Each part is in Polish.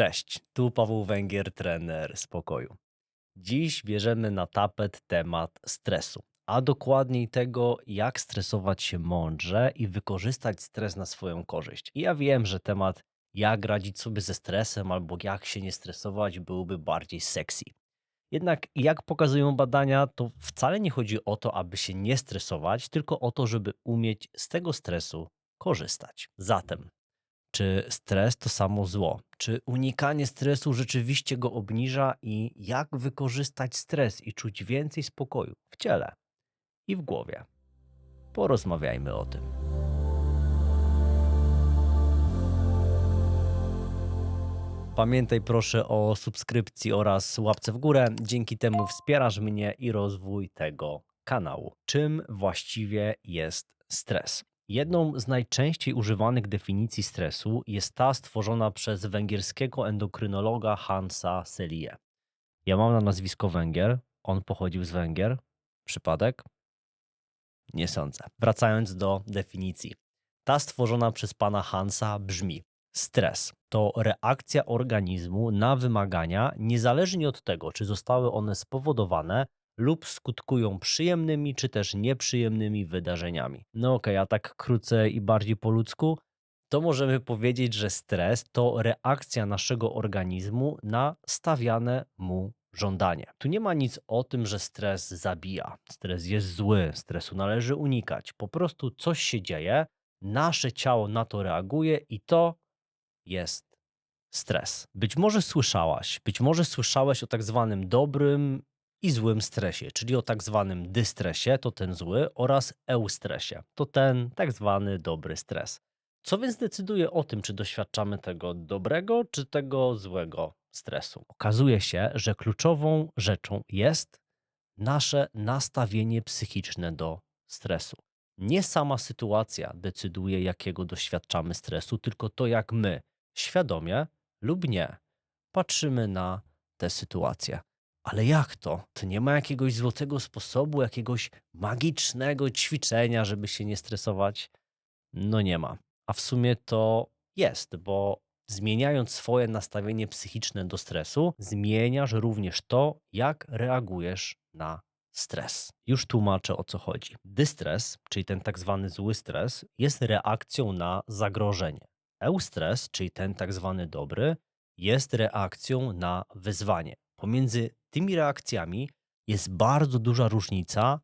Cześć, tu Paweł Węgier, trener spokoju. Dziś bierzemy na tapet temat stresu, a dokładniej tego, jak stresować się mądrze i wykorzystać stres na swoją korzyść. I ja wiem, że temat, jak radzić sobie ze stresem albo jak się nie stresować, byłby bardziej sexy. Jednak, jak pokazują badania, to wcale nie chodzi o to, aby się nie stresować, tylko o to, żeby umieć z tego stresu korzystać. Zatem, czy stres to samo zło? Czy unikanie stresu rzeczywiście go obniża i jak wykorzystać stres i czuć więcej spokoju w ciele i w głowie? Porozmawiajmy o tym. Pamiętaj proszę o subskrypcji oraz łapce w górę. Dzięki temu wspierasz mnie i rozwój tego kanału. Czym właściwie jest stres? Jedną z najczęściej używanych definicji stresu jest ta stworzona przez węgierskiego endokrynologa Hansa Selie. Ja mam na nazwisko Węgier, on pochodził z Węgier. Przypadek? Nie sądzę. Wracając do definicji. Ta stworzona przez pana Hansa brzmi: Stres to reakcja organizmu na wymagania, niezależnie od tego, czy zostały one spowodowane lub skutkują przyjemnymi czy też nieprzyjemnymi wydarzeniami. No okej, a tak krócej i bardziej po ludzku, to możemy powiedzieć, że stres to reakcja naszego organizmu na stawiane mu żądanie. Tu nie ma nic o tym, że stres zabija. Stres jest zły, stresu należy unikać. Po prostu coś się dzieje, nasze ciało na to reaguje i to jest stres. Być może słyszałaś, być może słyszałeś o tak zwanym dobrym i złym stresie, czyli o tak zwanym dystresie, to ten zły, oraz eustresie, to ten tak zwany dobry stres. Co więc decyduje o tym, czy doświadczamy tego dobrego, czy tego złego stresu? Okazuje się, że kluczową rzeczą jest nasze nastawienie psychiczne do stresu. Nie sama sytuacja decyduje, jakiego doświadczamy stresu, tylko to, jak my, świadomie lub nie, patrzymy na tę sytuację. Ale jak to? To nie ma jakiegoś złotego sposobu, jakiegoś magicznego ćwiczenia, żeby się nie stresować? No nie ma. A w sumie to jest, bo zmieniając swoje nastawienie psychiczne do stresu, zmieniasz również to, jak reagujesz na stres. Już tłumaczę o co chodzi. Dystres, czyli ten tak zwany zły stres, jest reakcją na zagrożenie. Eustres, czyli ten tak zwany dobry, jest reakcją na wyzwanie. Pomiędzy tymi reakcjami jest bardzo duża różnica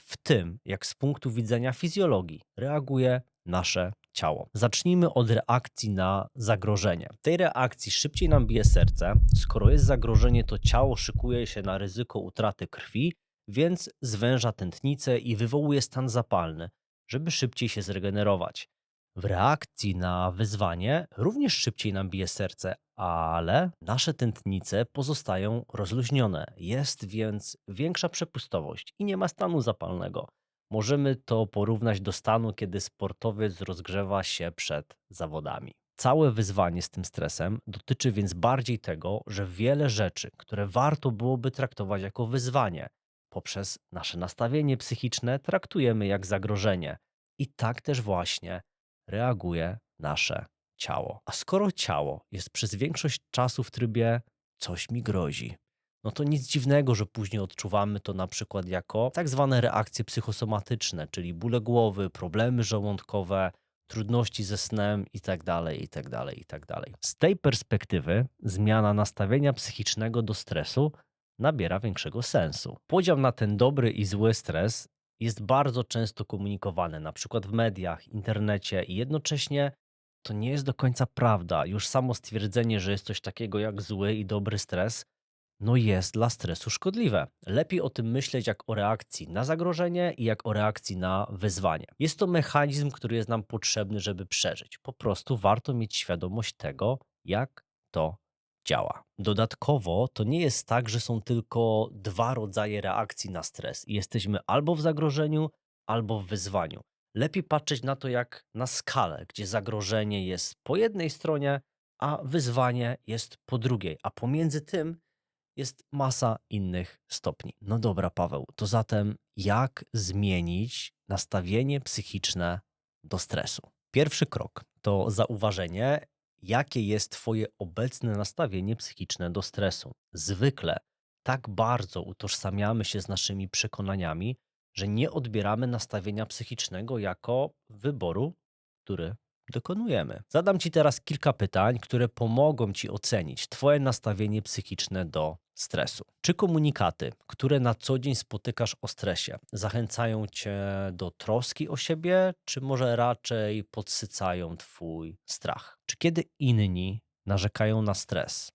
w tym, jak z punktu widzenia fizjologii reaguje nasze ciało. Zacznijmy od reakcji na zagrożenie. Tej reakcji szybciej nam bije serce. Skoro jest zagrożenie, to ciało szykuje się na ryzyko utraty krwi, więc zwęża tętnicę i wywołuje stan zapalny, żeby szybciej się zregenerować. W reakcji na wyzwanie również szybciej nam bije serce, ale nasze tętnice pozostają rozluźnione. Jest więc większa przepustowość i nie ma stanu zapalnego. Możemy to porównać do stanu, kiedy sportowiec rozgrzewa się przed zawodami. Całe wyzwanie z tym stresem dotyczy więc bardziej tego, że wiele rzeczy, które warto byłoby traktować jako wyzwanie, poprzez nasze nastawienie psychiczne traktujemy jak zagrożenie. I tak też właśnie reaguje nasze ciało. A skoro ciało jest przez większość czasu w trybie coś mi grozi, no to nic dziwnego, że później odczuwamy to na przykład jako tak zwane reakcje psychosomatyczne, czyli bóle głowy, problemy żołądkowe, trudności ze snem itd., itd., itd. Z tej perspektywy zmiana nastawienia psychicznego do stresu nabiera większego sensu. Podział na ten dobry i zły stres jest bardzo często komunikowany, na przykład w mediach, internecie i jednocześnie to nie jest do końca prawda. Już samo stwierdzenie, że jest coś takiego jak zły i dobry stres, no jest dla stresu szkodliwe. Lepiej o tym myśleć jak o reakcji na zagrożenie i jak o reakcji na wyzwanie. Jest to mechanizm, który jest nam potrzebny, żeby przeżyć. Po prostu warto mieć świadomość tego, jak to działa. Dodatkowo to nie jest tak, że są tylko dwa rodzaje reakcji na stres jesteśmy albo w zagrożeniu, albo w wyzwaniu. Lepiej patrzeć na to jak na skalę, gdzie zagrożenie jest po jednej stronie, a wyzwanie jest po drugiej, a pomiędzy tym jest masa innych stopni. No dobra, Paweł, to zatem jak zmienić nastawienie psychiczne do stresu? Pierwszy krok to zauważenie, jakie jest Twoje obecne nastawienie psychiczne do stresu. Zwykle tak bardzo utożsamiamy się z naszymi przekonaniami, że nie odbieramy nastawienia psychicznego jako wyboru, który dokonujemy. Zadam Ci teraz kilka pytań, które pomogą Ci ocenić Twoje nastawienie psychiczne do stresu. Czy komunikaty, które na co dzień spotykasz o stresie, zachęcają Cię do troski o siebie, czy może raczej podsycają Twój strach? Czy kiedy inni narzekają na stres,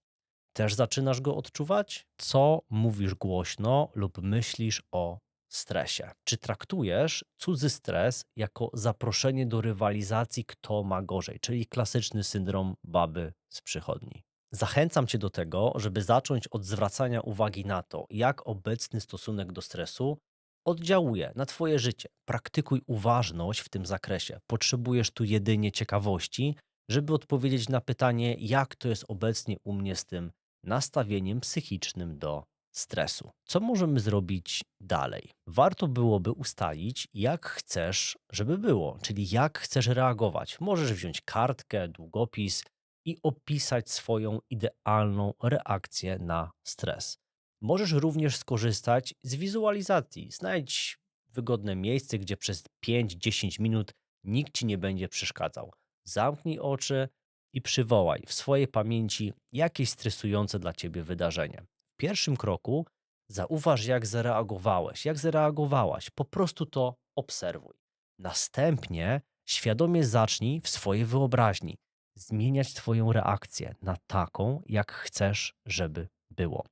też zaczynasz go odczuwać? Co mówisz głośno lub myślisz o stresie? Czy traktujesz cudzy stres jako zaproszenie do rywalizacji, kto ma gorzej, czyli klasyczny syndrom baby z przychodni? Zachęcam Cię do tego, żeby zacząć od zwracania uwagi na to, jak obecny stosunek do stresu oddziałuje na Twoje życie. Praktykuj uważność w tym zakresie. Potrzebujesz tu jedynie ciekawości, żeby odpowiedzieć na pytanie, jak to jest obecnie u mnie z tym nastawieniem psychicznym do stresu. Co możemy zrobić dalej? Warto byłoby ustalić, jak chcesz, żeby było, czyli jak chcesz reagować. Możesz wziąć kartkę, długopis i opisać swoją idealną reakcję na stres. Możesz również skorzystać z wizualizacji. Znajdź wygodne miejsce, gdzie przez 5-10 minut nikt ci nie będzie przeszkadzał. Zamknij oczy i przywołaj w swojej pamięci jakieś stresujące dla ciebie wydarzenie. Pierwszym kroku zauważ, jak zareagowałeś, jak zareagowałaś. Po prostu to obserwuj. Następnie świadomie zacznij w swojej wyobraźni zmieniać Twoją reakcję na taką, jak chcesz, żeby było.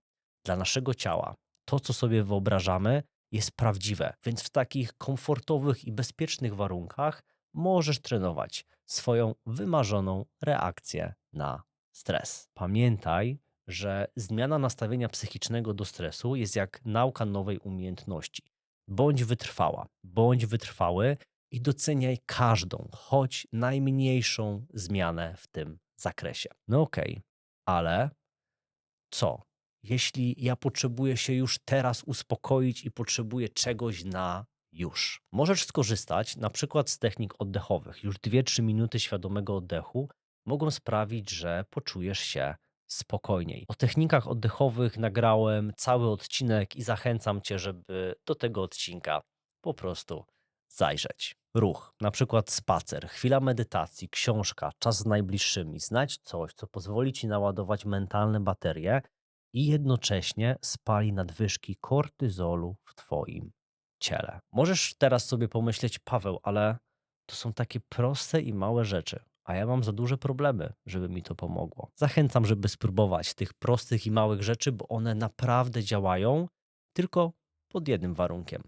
Dla naszego ciała to, co sobie wyobrażamy, jest prawdziwe, więc w takich komfortowych i bezpiecznych warunkach możesz trenować swoją wymarzoną reakcję na stres. Pamiętaj, że zmiana nastawienia psychicznego do stresu jest jak nauka nowej umiejętności. Bądź wytrwała, bądź wytrwały i doceniaj każdą, choć najmniejszą zmianę w tym zakresie. No okej, okay, ale co? Jeśli ja potrzebuję się już teraz uspokoić i potrzebuję czegoś na już. Możesz skorzystać na przykład z technik oddechowych. Już 2-3 minuty świadomego oddechu mogą sprawić, że poczujesz się spokojniej. O technikach oddechowych nagrałem cały odcinek i zachęcam Cię, żeby do tego odcinka po prostu zajrzeć. Ruch, na przykład spacer, chwila medytacji, książka, czas z najbliższymi. Znajdź coś, co pozwoli Ci naładować mentalne baterie i jednocześnie spali nadwyżki kortyzolu w Twoim ciele. Możesz teraz sobie pomyśleć, Paweł, ale to są takie proste i małe rzeczy, a ja mam za duże problemy, żeby mi to pomogło. Zachęcam, żeby spróbować tych prostych i małych rzeczy, bo one naprawdę działają, tylko pod jednym warunkiem.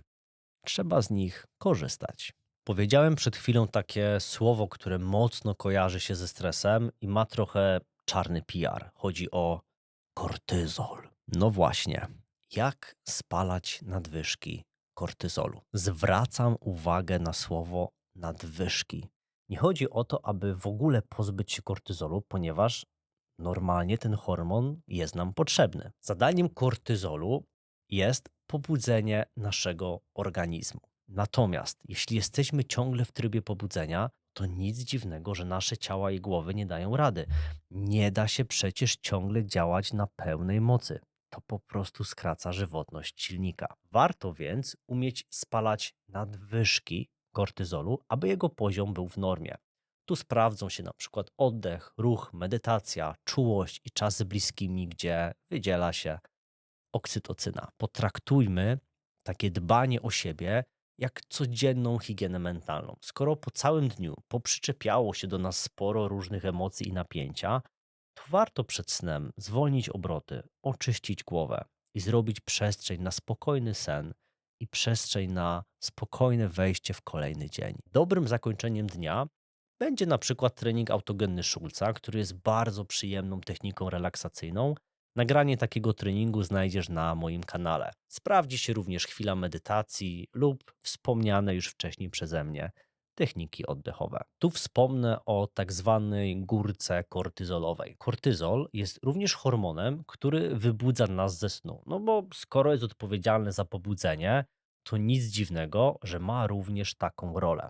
Trzeba z nich korzystać. Powiedziałem przed chwilą takie słowo, które mocno kojarzy się ze stresem i ma trochę czarny PR. Chodzi o kortyzol. No właśnie, jak spalać nadwyżki kortyzolu. Zwracam uwagę na słowo nadwyżki. Nie chodzi o to, aby w ogóle pozbyć się kortyzolu, ponieważ normalnie ten hormon jest nam potrzebny. Zadaniem kortyzolu jest pobudzenie naszego organizmu. Natomiast jeśli jesteśmy ciągle w trybie pobudzenia, to nic dziwnego, że nasze ciała i głowy nie dają rady. Nie da się przecież ciągle działać na pełnej mocy to po prostu skraca żywotność silnika. Warto więc umieć spalać nadwyżki kortyzolu, aby jego poziom był w normie. Tu sprawdzą się na przykład oddech, ruch, medytacja, czułość i czas z bliskimi, gdzie wydziela się oksytocyna. Potraktujmy takie dbanie o siebie jak codzienną higienę mentalną. Skoro po całym dniu poprzyczepiało się do nas sporo różnych emocji i napięcia, to warto przed snem zwolnić obroty, oczyścić głowę i zrobić przestrzeń na spokojny sen i przestrzeń na spokojne wejście w kolejny dzień. Dobrym zakończeniem dnia będzie na przykład trening autogenny Schulza, który jest bardzo przyjemną techniką relaksacyjną. Nagranie takiego treningu znajdziesz na moim kanale. Sprawdzi się również chwila medytacji lub wspomniane już wcześniej przeze mnie techniki oddechowe. Tu wspomnę o tak zwanej górce kortyzolowej. Kortyzol jest również hormonem, który wybudza nas ze snu. No bo skoro jest odpowiedzialny za pobudzenie, to nic dziwnego, że ma również taką rolę.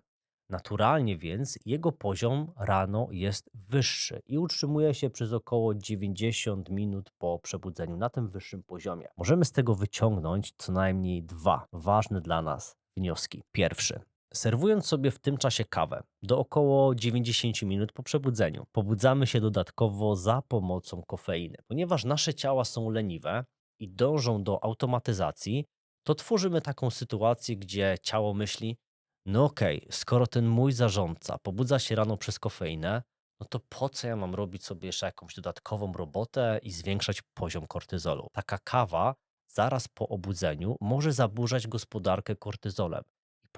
Naturalnie więc jego poziom rano jest wyższy i utrzymuje się przez około 90 minut po przebudzeniu na tym wyższym poziomie. Możemy z tego wyciągnąć co najmniej dwa ważne dla nas wnioski. Pierwszy. Serwując sobie w tym czasie kawę do około 90 minut po przebudzeniu, pobudzamy się dodatkowo za pomocą kofeiny. Ponieważ nasze ciała są leniwe i dążą do automatyzacji, to tworzymy taką sytuację, gdzie ciało myśli: No okej, skoro ten mój zarządca pobudza się rano przez kofeinę, no to po co ja mam robić sobie jeszcze jakąś dodatkową robotę i zwiększać poziom kortyzolu? Taka kawa zaraz po obudzeniu może zaburzać gospodarkę kortyzolem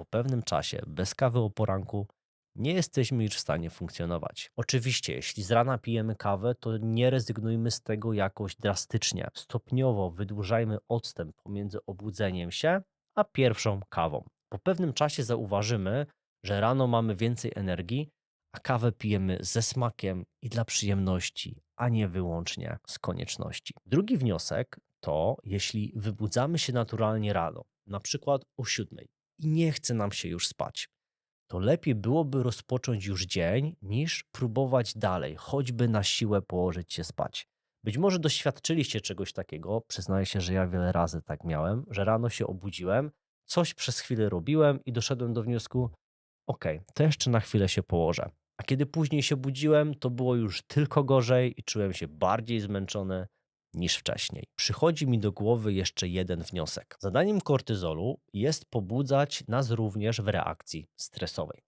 po pewnym czasie bez kawy o poranku nie jesteśmy już w stanie funkcjonować. Oczywiście, jeśli z rana pijemy kawę, to nie rezygnujmy z tego jakoś drastycznie. Stopniowo wydłużajmy odstęp pomiędzy obudzeniem się a pierwszą kawą. Po pewnym czasie zauważymy, że rano mamy więcej energii, a kawę pijemy ze smakiem i dla przyjemności, a nie wyłącznie z konieczności. Drugi wniosek to, jeśli wybudzamy się naturalnie rano, na przykład o siódmej i nie chce nam się już spać, to lepiej byłoby rozpocząć już dzień, niż próbować dalej, choćby na siłę położyć się spać. Być może doświadczyliście czegoś takiego, przyznaję się, że ja wiele razy tak miałem, że rano się obudziłem, coś przez chwilę robiłem i doszedłem do wniosku, okej, to jeszcze na chwilę się położę. A kiedy później się budziłem, to było już tylko gorzej i czułem się bardziej zmęczony niż wcześniej. Przychodzi mi do głowy jeszcze jeden wniosek. Zadaniem kortyzolu jest pobudzać nas również w reakcji stresowej.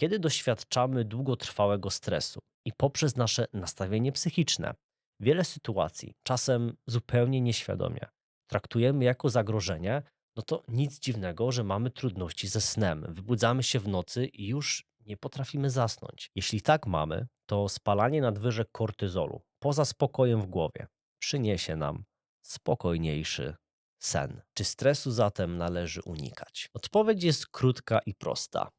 Kiedy doświadczamy długotrwałego stresu i poprzez nasze nastawienie psychiczne, wiele sytuacji, czasem zupełnie nieświadomie, traktujemy jako zagrożenie, no to nic dziwnego, że mamy trudności ze snem. Wybudzamy się w nocy i już nie potrafimy zasnąć. Jeśli tak mamy, to spalanie nadwyżek kortyzolu poza spokojem w głowie przyniesie nam spokojniejszy sen. Czy stresu zatem należy unikać? Odpowiedź jest krótka i prosta.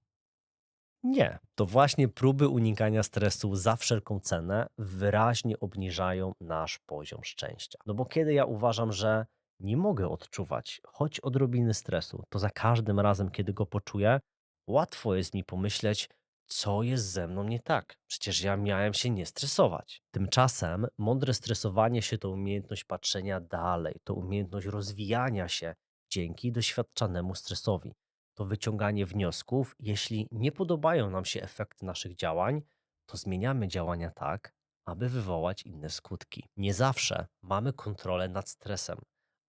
Nie, to właśnie próby unikania stresu za wszelką cenę wyraźnie obniżają nasz poziom szczęścia. No bo kiedy ja uważam, że nie mogę odczuwać choć odrobiny stresu, to za każdym razem, kiedy go poczuję, łatwo jest mi pomyśleć, co jest ze mną nie tak. Przecież ja miałem się nie stresować. Tymczasem mądre stresowanie się to umiejętność patrzenia dalej, to umiejętność rozwijania się dzięki doświadczanemu stresowi. To wyciąganie wniosków, jeśli nie podobają nam się efekty naszych działań, to zmieniamy działania tak, aby wywołać inne skutki. Nie zawsze mamy kontrolę nad stresem,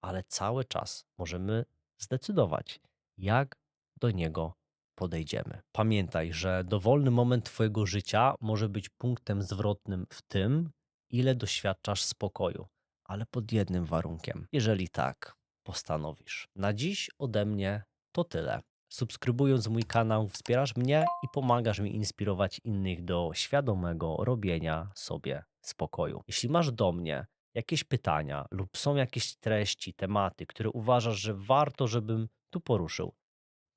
ale cały czas możemy zdecydować, jak do niego podejdziemy. Pamiętaj, że dowolny moment Twojego życia może być punktem zwrotnym w tym, ile doświadczasz spokoju, ale pod jednym warunkiem, jeżeli tak postanowisz. Na dziś ode mnie to tyle. Subskrybując mój kanał, wspierasz mnie i pomagasz mi inspirować innych do świadomego robienia sobie spokoju. Jeśli masz do mnie jakieś pytania lub są jakieś treści, tematy, które uważasz, że warto, żebym tu poruszył,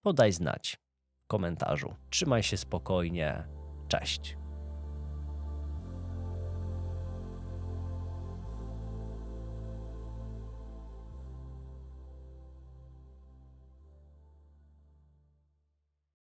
podaj znać komentarzu. Trzymaj się spokojnie. Cześć.